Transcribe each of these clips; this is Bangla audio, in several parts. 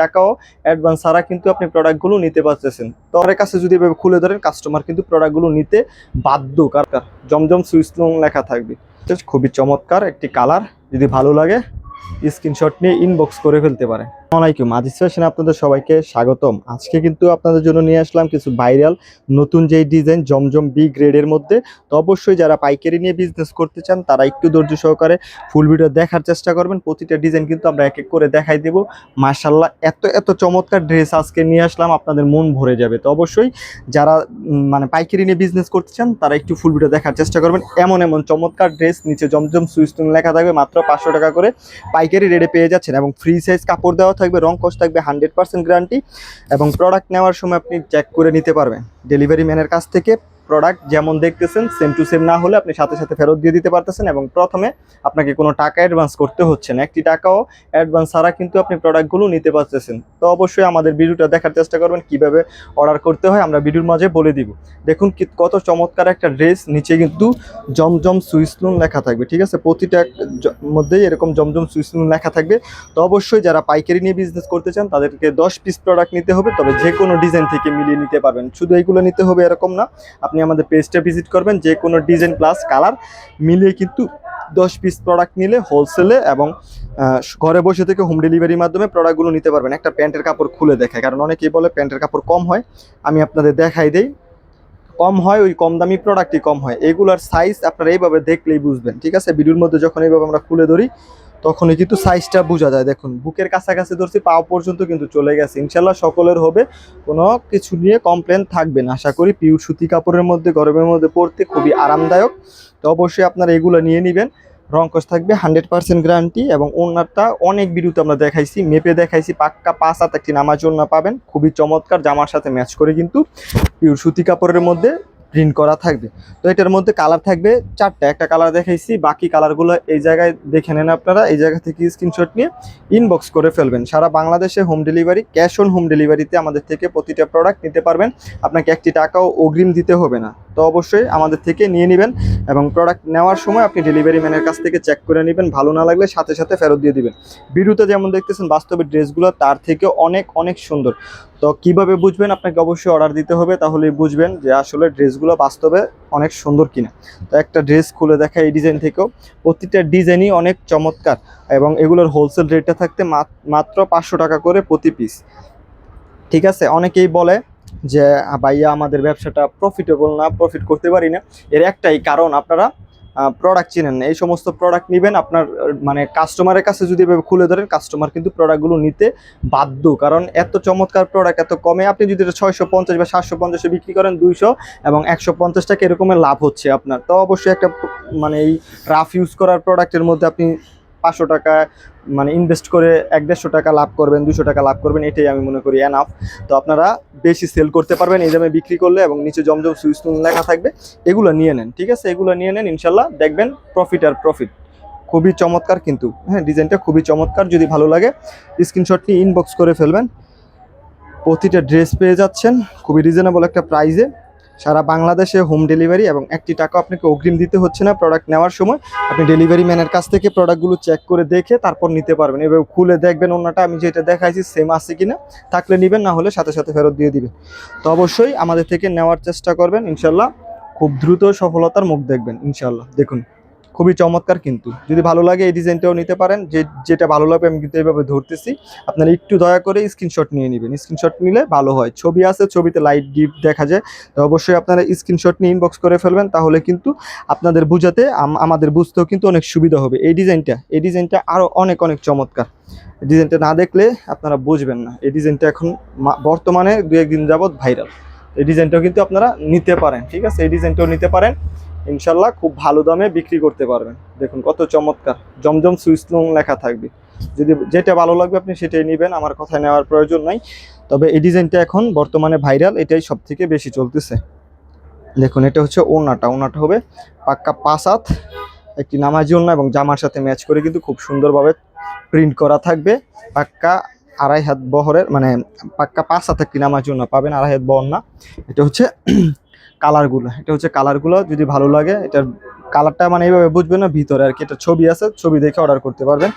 টাকাও অ্যাডভান্স ছাড়া কিন্তু আপনি প্রোডাক্টগুলো নিতে পারতেছেন। তো আমার কাছে যদি এভাবে খুলে ধরেন কাস্টমার কিন্তু প্রোডাক্টগুলো নিতে বাধ্য। কার জমজম সুইচ লং লেখা থাকবে। খুবই চমৎকার একটি কালার যদি ভালো লাগে স্ক্রিনশট নিয়ে ইনবক্স করে ফেলতে পারে আসসালামাইকুম আজিজ ফ্যাশনে আপনাদের সবাইকে স্বাগতম। আজকে কিন্তু আপনাদের জন্য নিয়ে আসলাম কিছু ভাইরাল নতুন যেই ডিজাইন জমজম বি গ্রেডের মধ্যে। তো অবশ্যই যারা পাইকারি নিয়ে বিজনেস করতে চান, তারা একটু ধৈর্য সহকারে ফুল ভিডিও দেখার চেষ্টা করবেন। প্রতিটা ডিজাইন কিন্তু আমরা এক এক করে দেখাই দেবো। মার্শাল্লাহ এত এত চমৎকার ড্রেস আজকে নিয়ে আসলাম, আপনাদের মন ভরে যাবে। তো অবশ্যই যারা মানে পাইকারি নিয়ে বিজনেস করতে চান, তারা একটু ফুল ভিডিও দেখার চেষ্টা করবেন। এমন এমন চমৎকার ড্রেস নিচে জমজম সুইস্টুন লেখা থাকবে, মাত্র পাঁচশো টাকা করে পাইকারি রেটে পেয়ে যাচ্ছেন এবং ফ্রি সাইজ কাপড় দেওয়া থাকবে, রং কস থাকবে হান্ড্রেড পার্সেন্ট গ্যারান্টি এবং প্রোডাক্ট নেওয়ার সময় আপনি চেক করে নিতে পারবেন। ডেলিভারি ম্যানের কাছ থেকে প্রোডাক্ট যেমন দেখতেছেন সেম টু সেম না হলে আপনি সাথে সাথে ফেরত দিয়ে দিতে পারতেছেন এবং প্রথমে আপনাকে কোনো টাকা অ্যাডভান্স করতে হচ্ছে না। একটি টাকাও অ্যাডভান্স ছাড়া কিন্তু আপনি প্রোডাক্টগুলো নিতে পারতেছেন। তো অবশ্যই আমাদের ভিডিওটা দেখার চেষ্টা করবেন, কীভাবে অর্ডার করতে হয়, আমরা ভিডিওর মাঝে বলে দিব। দেখুন কত চমৎকার একটা ড্রেস নিচে কিন্তু জমজম সুইসলুন লেখা থাকবে, ঠিক আছে? প্রতিটা মধ্যেই এরকম জমজম সুইসলুন লেখা থাকবে। তো অবশ্যই যারা পাইকারি নিয়ে বিজনেস করতে চান, তাদেরকে দশ পিস প্রোডাক্ট নিতে হবে, তবে যে কোনো ডিজাইন থেকে মিলিয়ে নিতে পারবেন। শুধু এইগুলো নিতে হবে এরকম না, আপনি আমাদের পেজটা ভিজিট করবেন, যে কোনো ডিজাইন প্লাস কালার মিলিয়ে কিন্তু দশ পিস প্রোডাক্ট নিলে হোলসেলে এবং ঘরে বসে থেকে হোম ডেলিভারির মাধ্যমে প্রোডাক্টগুলো নিতে পারবেন। একটা প্যান্টের কাপড় খুলে দেখায়, কারণ অনেকেই বলে প্যান্টের কাপড় কম হয়, আমি আপনাদের দেখাই দেই। কম হয়, ওই কম দামি প্রোডাক্টই কম হয়। এগুলার সাইজ আপনারা এইভাবে দেখলেই বুঝবেন, ঠিক আছে? ভিডিওর মধ্যে যখন এইভাবে আমরা খুলে ধরি তখনই কিন্তু সাইজটা বোঝা যায়, দেখুন, বুকের কাছাকাছি ধরছি, পাও পর্যন্ত কিন্তু চলে গেছে। ইনশাল্লাহ সকলের হবে, কোনো কিছু নিয়ে কমপ্লেন থাকবে না। আশা করি পিউর সুতি কাপড়ের মধ্যে, গরমের মধ্যে পরতে খুবই আরামদায়ক। তো অবশ্যই আপনারা এগুলো নিয়ে নেবেন। রঙ্কস থাকবে হান্ড্রেড পার্সেন্ট গ্যারান্টি এবং ওনারটা অনেক বিরুদ্ধে আমরা দেখাইছি, মেপে দেখাইছি, পাক্কা পাঁচ হাত একটি নামাজ ওড়না পাবেন। খুবই চমৎকার, জামার সাথে ম্যাচ করে কিন্তু পিউর সুতি কাপড়ের মধ্যে প্রিন্ট করা থাকবে। তো এটার মধ্যে কালার থাকবে চারটা। একটা কালার দেখাইছি, বাকি কালারগুলো এই জায়গায় দেখে নেন আপনারা। এই জায়গা থেকে স্ক্রিনশট নিয়ে ইনবক্স করে ফেলবেন। সারা বাংলাদেশে home delivery cash on home ডেলিভারিতে আমাদের থেকে প্রতিটা প্রোডাক্ট নিতে পারবেন। আপনাকে একটি টাকাও অগ্রিম দিতে হবে না। তো অবশ্যই আমাদের থেকে নিয়ে নেবেন এবং প্রোডাক্ট নেওয়ার সময় আপনি ডেলিভারি ম্যানের কাছ থেকে চেক করে নেবেন। ভালো না লাগলে সাথে সাথে ফেরত দিয়ে দিবেন। ভিডিওতে যেমন দেখতেছেন, বাস্তবে ড্রেসগুলো তার থেকে অনেক অনেক সুন্দর। তো কীভাবে বুঝবেন? আপনাকে অবশ্যই অর্ডার দিতে হবে, তাহলেই বুঝবেন যে আসলে ড্রেসগুলো বাস্তবে অনেক সুন্দর কিনা। তো একটা ড্রেস খুলে দেখা এই ডিজাইন থেকেও। প্রতিটা ডিজাইনই অনেক চমৎকার এবং এগুলোর হোলসেল রেটটা থাকতে মাত- মাত্র পাঁচশো টাকা করে প্রতি পিস ঠিক আছে? অনেকেই বলে যে ভাইয়া, আমাদের ব্যবসাটা প্রফিটেবল না প্রফিট করতে পারি না। এর একটাই কারণ, আপনারা প্রোডাক্ট চিনেন না। এই সমস্ত প্রোডাক্ট নেবেন আপনার মানে কাস্টমারের কাছে যদি এভাবে খুলে ধরেন কাস্টমার কিন্তু প্রোডাক্টগুলো নিতে বাধ্য। কারণ, এত চমৎকার প্রোডাক্ট এত কমে আপনি যদি এটা ছয়শো পঞ্চাশ বা সাতশো পঞ্চাশে বিক্রি করেন দুইশো এবং একশো পঞ্চাশ টাকা এরকমের লাভ হচ্ছে আপনার। তো অবশ্যই একটা মানে এই রাফ ইউজ করার প্রোডাক্টের মধ্যে আপনি পাঁচশো টাকা মানে ইনভেস্ট করে এক দেড়শো টাকা লাভ করবেন দুশো টাকা লাভ করবেন, এটাই আমি মনে করি এনাফ তো আপনারা বেশি সেল করতে পারবেন, এই দামে বিক্রি করলে এবং নিচে জমজম সুইচ লেখা থাকবে, এগুলো নিয়ে নেন, ঠিক আছে? এগুলো নিয়ে নেন, ইনশাল্লাহ দেখবেন প্রফিট আর প্রফিট খুবই চমৎকার কিন্তু হ্যাঁ ডিজাইনটা খুবই চমৎকার, যদি ভালো লাগে স্ক্রিনশট নিয়ে ইনবক্স করে ফেলবেন। প্রতিটা ড্রেস পেয়ে যাচ্ছেন, খুবই রিজনেবল একটা প্রাইসে সারা বাংলাদেশে হোম ডেলিভারি এবং একটি টাকা আপনাকে অগ্রিম দিতে হচ্ছে না প্রোডাক্ট নেওয়ার সময়। আপনি ডেলিভারি ম্যানের কাছ থেকে প্রোডাক্টগুলো চেক করে দেখে তারপর নিতে পারবেন। এবার খুলে দেখবেন অন্যটা, আমি যেটা দেখাইছি সেম আছে কি না থাকলে নেবেন, না হলে সাথে সাথে ফেরত দিয়ে দিবেন। তো অবশ্যই আমাদের থেকে নেওয়ার চেষ্টা করবেন ইনশাল্লাহ খুব দ্রুত সফলতার মুখ দেখবেন ইনশাল্লাহ দেখুন। খুবই চমৎকার কিন্তু। যদি ভালো লাগে এই ডিজাইনটাও নিতে পারেন। যে, যেটা ভালো লাগবে আমি কিন্তু এইভাবে ধরতেছি। আপনারা একটু দয়া করে স্ক্রিনশট নিয়ে নেবেন। স্ক্রিনশট নিলে ভালো হয়। ছবি আছে, ছবিতে লাইট গিফট দেখা যায়। তো অবশ্যই আপনারা স্ক্রিনশট নিয়ে ইনবক্স করে ফেলবেন। তাহলে কিন্তু আপনাদের বুঝাতে আমাদের বুঝতেও কিন্তু অনেক সুবিধা হবে। এই ডিজাইনটা এই ডিজাইনটা আরও অনেক অনেক চমৎকার। ডিজাইনটা না দেখলে আপনারা বুঝবেন না। এই ডিজাইনটা এখন বর্তমানে দু একদিন যাবৎ ভাইরাল এই ডিজাইনটাও কিন্তু আপনারা নিতে পারেন। ঠিক আছে? এই ডিজাইনটাও নিতে পারেন। ইনশাল্লাহ খুব ভালো দামে বিক্রি করতে পারবেন। দেখুন কত চমৎকার। জমজম সুইসলং লেখা থাকবে। যদি যেটা ভালো লাগবে আপনি সেটাই নেবেন, আমার কথায় নেওয়ার প্রয়োজন নাই। তবে এই ডিজাইনটা এখন বর্তমানে ভাইরাল, এটাই সব থেকে বেশি চলতেছে। দেখুন, এটা হচ্ছে ওনাটা ওনাটা হবে পাক্কা পাঁচ হাত, একটি নামাজি ওনা এবং জামার সাথে ম্যাচ করে কিন্তু খুব সুন্দরভাবে প্রিন্ট করা থাকবে। পাক্কা আড়াই হাত বহরের মানে পাক্কা পাঁচ হাত একটি নামাজি ওনা পাবেন আড়াই হাত বহর না। এটা হচ্ছে কালারগুলো, এটা হচ্ছে কালারগুলো, যদি ভালো লাগে, এটার কালারটা মানে এইভাবে বুঝবেন না, ভিতরে আর কি, এটা ছবি আছে, ছবি দেখে অর্ডার করতে পারবেন।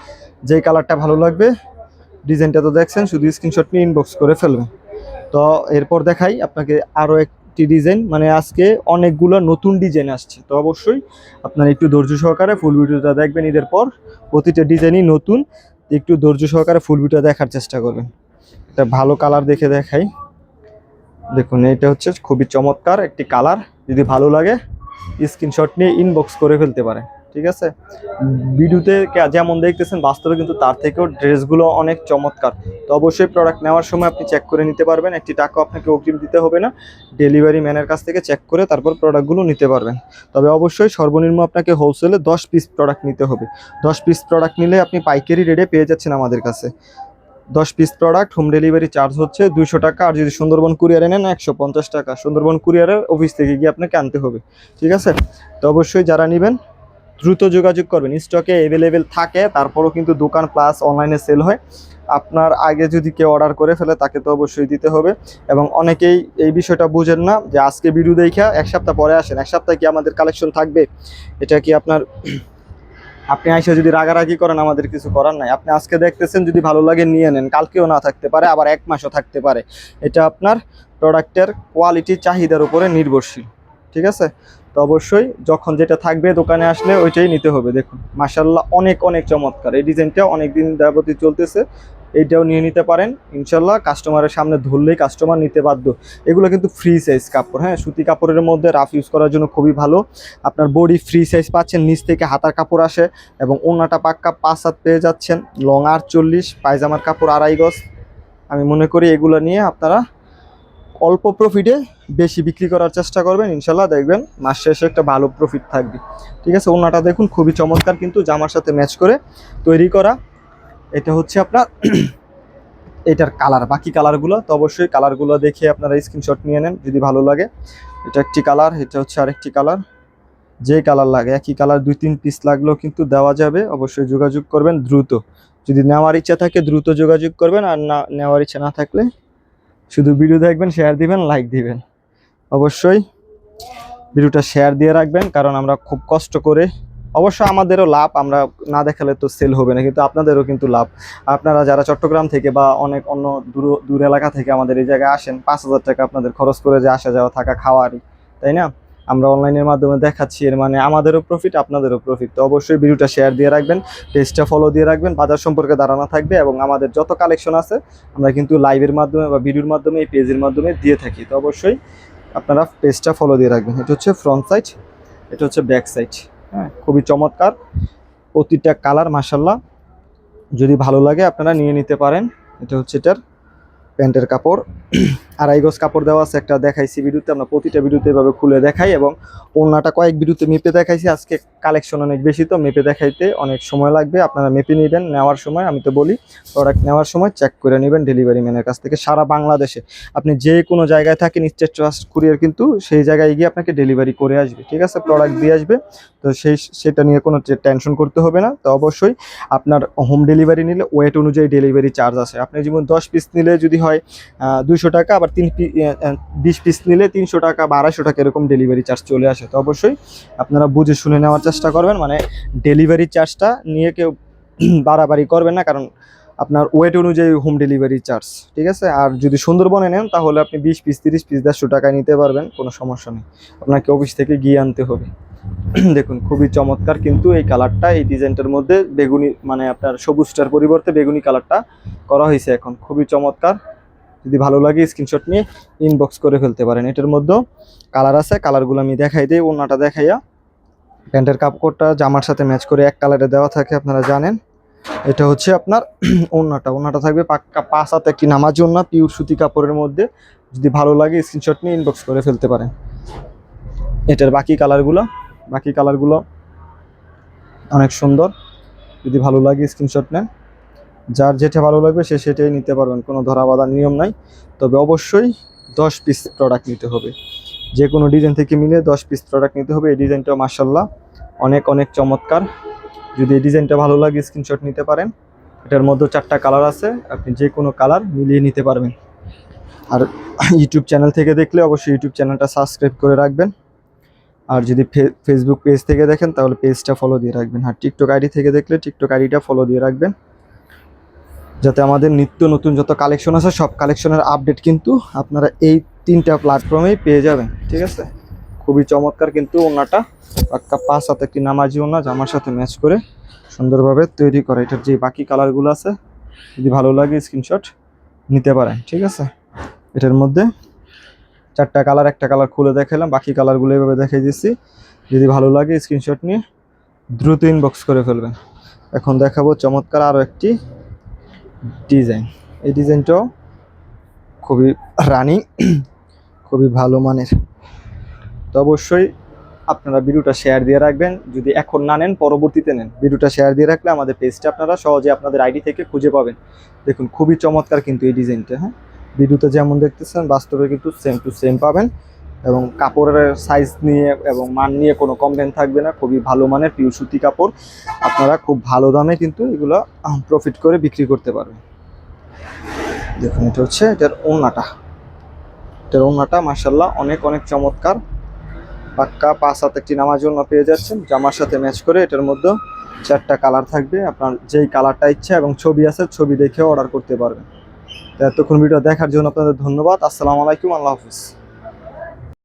যেই কালারটা ভালো লাগবে, ডিজাইনটা তো দেখছেন, শুধু স্ক্রিনশট নিয়ে ইনবক্স করে ফেলবেন। তো এরপর দেখাই আপনাকে আরও একটি ডিজাইন মানে আজকে অনেকগুলো নতুন ডিজাইন আসছে। তো অবশ্যই আপনার একটু ধৈর্য সহকারে ফুল ভিডিওটা দেখবেন, ঈদের পর প্রতিটা ডিজাইনই নতুন, একটু ধৈর্য সহকারে ফুল ভিডিও দেখার চেষ্টা করবেন। একটা ভালো কালার দেখে দেখাই। দেখুন এটা হচ্ছে খুবই চমৎকার একটি কালার। যদি ভালো লাগে স্ক্রিনশট নিয়ে ইনবক্স করে ফেলতে পারেন, ঠিক আছে? ভিডিওতে যেমন দেখতেছেন, বাস্তবে কিন্তু তার থেকেও ড্রেসগুলো অনেক চমৎকার। তো অবশ্যই প্রোডাক্ট নেওয়ার সময় আপনি চেক করে নিতে পারবেন। একটি টাকা আপনাকে অগ্রিম দিতে হবে না। ডেলিভারি ম্যানের কাছ থেকে চেক করে তারপর প্রোডাক্টগুলো নিতে পারবেন। তবে অবশ্যই সর্বনিম্ন আপনাকে হোলসেলে দশ পিস প্রোডাক্ট নিতে হবে। দশ পিস প্রোডাক্ট নিলে আপনি পাইকারি রেটে পেয়ে যাচ্ছেন আমাদের কাছে। দশ piece product home delivery charge হচ্ছে দুইশো টাকা। আর যদি সুন্দরবন কুরিয়ারে নেন, একশো পঞ্চাশ টাকা। সুন্দরবন কুরিয়ারের অফিস থেকে গিয়ে আপনাকে আনতে হবে। ঠিক আছে? তো অবশ্যই যারা নেবেন, দ্রুত যোগাযোগ করবেন। স্টকে অ্যাভেলেবেল থাকে, তারপরও কিন্তু দোকান প্লাস অনলাইনে সেল হয়। আপনার আগে যদি কেউ অর্ডার করে ফেলে, তাকে তো অবশ্যই দিতে হবে। এবং অনেকেই এই বিষয়টা বুঝেন না যে আজকে ভিডিও দেখা এক সপ্তাহ পরে আসেন। এক সপ্তাহে কি আমাদের কালেকশন থাকবে? এটা কি আপনার আপনি আইসা যদি রাগারাগি করেন, আমাদের কিছু করার নাই। আপনি আজকে দেখতেছেন, যদি ভালো লাগে নিয়ে নেন। কালকেও না থাকতে পারে, আবার এক মাসও থাকতে পারে। এটা আপনার প্রোডাক্টের কোয়ালিটি, চাহিদার উপরে নির্ভরশীল। ঠিক আছে? তো অবশ্যই যখন যেটা থাকবে, দোকানে আসলে ওইটাই নিতে হবে। দেখুন মাসাল্লাহ অনেক অনেক চমৎকার। এই ডিজাইনটা অনেক দিন যাবতীয় চলতেছে। এইটাও নিয়ে নিতে পারেন। ইনশাল্লাহ কাস্টমারের সামনে ধরলেই কাস্টমার নিতে বাধ্য। এগুলো কিন্তু ফ্রি সাইজ কাপড় হ্যাঁ? সুতি কাপড়ের মধ্যে রাফ ইউজ করার জন্য খুবই ভালো। আপনার বডি ফ্রি সাইজ পাচ্ছেন, নিচ থেকে হাতার কাপড় আসে এবং ওনাটা পাক্কা পাঁচ হাত পেয়ে যাচ্ছেন। লং আর চল্লিশ পায়জামার কাপড় আড়াই গজ। আমি মনে করি এগুলো নিয়ে আপনারা অল্প প্রফিটে বেশি বিক্রি করার চেষ্টা করবেন। ইনশাল্লাহ দেখবেন মাস শেষে একটা ভালো প্রফিট থাকবে। ঠিক আছে ওনাটা দেখুন, খুবই চমৎকার কিন্তু জামার সাথে ম্যাচ করে তৈরি করা। এটা হচ্ছে আপনার, এটার কালার বাকি কালারগুলো তো অবশ্যই কালারগুলো দেখে আপনারা স্ক্রিনশট নিয়ে নেন যদি ভালো লাগে। এটা একটি কালার এটা হচ্ছে আরেকটি কালার যে কালার লাগে, একই কালার দুই, তিন পিস লাগলেও কিন্তু দেওয়া যাবে। অবশ্যই যোগাযোগ করবেন দ্রুত। যদি নেওয়ার ইচ্ছা থাকে, দ্রুত যোগাযোগ করবেন। আর না, নেওয়ার ইচ্ছা না থাকলে শুধু ভিডিও দেখবেন শেয়ার দিবেন লাইক দিবেন। অবশ্যই ভিডিওটা শেয়ার দিয়ে রাখবেন, কারণ আমরা খুব কষ্ট করে অবশ্য আমাদেরও লাভ, আমরা না দেখালে তো সেল হবে না, কিন্তু আপনাদেরও কিন্তু লাভ। আপনারা যারা চট্টগ্রাম থেকে বা অনেক অন্য দূর দূর এলাকা থেকে আমাদের এই জায়গায় আসেন, পাঁচ হাজার টাকা আপনাদের খরচ করে যে আসা যাওয়া থাকা খাওয়ারই তাই না? আমরা অনলাইনের মাধ্যমে দেখাচ্ছি, এর মানে আমাদেরও প্রফিট আপনাদেরও প্রফিট তো অবশ্যই ভিডিওটা শেয়ার দিয়ে রাখবেন পেজটা ফলো দিয়ে রাখবেন, বাজার সম্পর্কে ধারণা থাকবে এবং আমাদের যত কালেকশন আছে, আমরা কিন্তু লাইভের মাধ্যমে বা ভিডিওর মাধ্যমে, এই পেজের মাধ্যমে দিয়ে থাকি। তো অবশ্যই আপনারা পেজটা ফলো দিয়ে রাখবেন। এটা হচ্ছে ফ্রন্ট সাইড এটা হচ্ছে ব্যাক সাইড হ্যাঁ খুবই চমৎকার। প্রতিটা কালার মাসাল্লাহ যদি ভালো লাগে, আপনারা নিয়ে নিতে পারেন। এটা হচ্ছে এটার প্যান্টের কাপড়। আড়াই গজ কাপড় দেওয়া আছে, একটা দেখাইছি ভিডিওতে, আমরা প্রতিটা ভিডিওতে এভাবে খুলে দেখাই এবং ওড়নাটা কয়েক ভিডিওতে মেপে দেখাইছি, আজকে কালেকশন অনেক বেশি তো মেপে দেখাইতে অনেক সময় লাগবে, আপনারা মেপে নেবেন, নেওয়ার সময়, আমি তো বলি প্রোডাক্ট নেওয়ার সময় চেক করে নেবেন ডেলিভারি ম্যানের কাছ থেকে, সারা বাংলাদেশে। আপনি যে কোনো জায়গায় থাকেন স্টেট ট্রাস্ট কুরিয়ার কিন্তু সেই জায়গায় গিয়ে আপনাকে ডেলিভারি করে আসবে, ঠিক আছে? প্রোডাক্ট দিয়ে আসবে, তো সেই, সেটা নিয়ে কোনো টেনশন করতে হবে না, তো অবশ্যই আপনার হোম ডেলিভারি নিলে ওয়েট অনুযায়ী ডেলিভারি চার্জ আছে। আপনি যেমন দশ পিস নিলে যদি হয় দুশো টাকা, আবার তিন বিশ পিস নিলে তিনশো টাকা বা আড়াইশো টাকা এরকম ডেলিভারি চার্জ চলে আসে। তো অবশ্যই আপনারা বুঝে শুনে নেওয়ার চেষ্টা করবেন। মানে ডেলিভারি চার্জটা নিয়ে কেউ বাড়াবাড়ি করবেন না, কারণ আপনার ওয়েট অনুযায়ী হোম ডেলিভারি চার্জ ঠিক আছে? আর যদি সুন্দরবনে নেন, তাহলে আপনি বিশ পিস তিরিশ পিস দেড়শো টাকায় নিতে পারবেন, কোনো সমস্যা নেই। আপনাকে অফিস থেকে গিয়ে আনতে হবে। দেখুন, খুবই চমৎকার কিন্তু এই কালারটা এই ডিজাইনটার মধ্যে বেগুনি মানে আপনার সবুজটার পরিবর্তে বেগুনি কালারটা করা হয়েছে এখন। খুবই চমৎকার। যদি ভালো লাগে স্ক্রিনশট নিয়ে ইনবক্স করে ফেলতে পারেন। এটার মধ্যেও কালার আছে কালারগুলো আমি দেখাই দিই ওনাটা দেখাইয়া। প্যান্টের কাপড়টা জামার সাথে ম্যাচ করে এক কালারে দেওয়া থাকে, আপনারা জানেন। এটা হচ্ছে আপনার ওড়নাটা। ওড়নাটা থাকবে পাক্কা পাঁচ হাতে একটি নামাজ ওড়না পিওর সুতি কাপড়ের মধ্যে। যদি ভালো লাগে স্ক্রিনশট নিয়ে ইনবক্স করে ফেলতে পারেন। এটার বাকি কালারগুলো বাকি কালারগুলো অনেক সুন্দর। যদি ভালো লাগে স্ক্রিনশট নেন। যার যেটা ভালো লাগবে সে সেটাই নিতে পারবেন, কোনো ধরা নিয়ম নাই। তবে অবশ্যই দশ পিস প্রোডাক্ট নিতে হবে। যে কোনো ডিজাইন থেকে মিলে দশ পিস প্রোডাক্ট নিতে হবে। এই ডিজাইনটা মার্শাল্লাহ অনেক অনেক চমৎকার। যদি এই ডিজাইনটা ভালো লাগে স্ক্রিনশট নিতে পারেন। এটার মধ্যে চারটা কালার আছে। আপনি যে কোনো কালার মিলিয়ে নিতে পারবেন। আর ইউটিউব চ্যানেল থেকে দেখলে অবশ্যই ইউটিউব চ্যানেলটা সাবস্ক্রাইব করে রাখবেন। আর যদি ফেসবুক পেজ থেকে দেখেন, তাহলে পেজটা ফলো দিয়ে রাখবেন। আর টিকটক আইডি থেকে দেখলে টিকটক আইডিটা ফলো দিয়ে রাখবেন। যাতে আমাদের নিত্য নতুন যত কালেকশন আছে, সব কালেকশনের আপডেট কিন্তু আপনারা এই তিনটা প্ল্যাটফর্মেই পেয়ে যাবেন, ঠিক আছে? খুবই চমৎকার কিন্তু ওনাটা পাক্কা পাঁচ হাতে একটি নামাজি ওনা জামার সাথে ম্যাচ করে সুন্দরভাবে তৈরি করে। এটার যে বাকি কালারগুলো আছে, যদি ভালো লাগে স্ক্রিনশট নিতে পারেন, ঠিক আছে? এটার মধ্যে চারটা কালার একটা কালার খুলে দেখালাম, বাকি কালারগুলো এভাবে দেখিয়ে দিচ্ছি। যদি ভালো লাগে স্ক্রিনশট নিয়ে দ্রুত ইনবক্স করে ফেলবেন। এখন দেখাবো চমৎকার আরও একটি ডিজাইন। এই ডিজাইনটাও খুবই রানিং, খুবই ভালো মানের। তো অবশ্যই আপনারা ভিডিওটা শেয়ার দিয়ে রাখবেন। যদি এখন না নেন, পরবর্তীতে নেন। ভিডিওটা শেয়ার দিয়ে রাখলে আমাদের পেজটা আপনারা সহজে আপনাদের আইডি থেকে খুঁজে পাবেন। দেখুন, খুবই চমৎকার কিন্তু এই ডিজাইনটা হ্যাঁ? ভিডিওতে যেমন দেখতেছেন, বাস্তবে কিন্তু সেম টু সেম পাবেন। এবং কাপড়ের সাইজ নিয়ে এবং মান নিয়ে কোনো কমপ্লেন থাকবে না। খুবই ভালো মানের পিউ সুতি কাপড়। আপনারা খুব ভালো দামে কিন্তু এগুলো প্রফিট করে বিক্রি করতে পারবেন। দেখুন, এটা হচ্ছে এটার ওড়নাটা। এটার ওড়নাটা মার্শাল্লাহ অনেক অনেক চমৎকার। পাক্কা পাঁচ হাত একটি নামার জন্য পেয়ে যাচ্ছেন। জামার সাথে ম্যাচ করে এটার মধ্যে চারটা কালার থাকবে। আপনার যেই কালারটা ইচ্ছা এবং ছবি আছে, ছবি দেখে অর্ডার করতে পারবেন। এতক্ষণ ভিডিও দেখার জন্য আপনাদের ধন্যবাদ। আসসালামু আলাইকুম, আল্লাহ হাফিজ।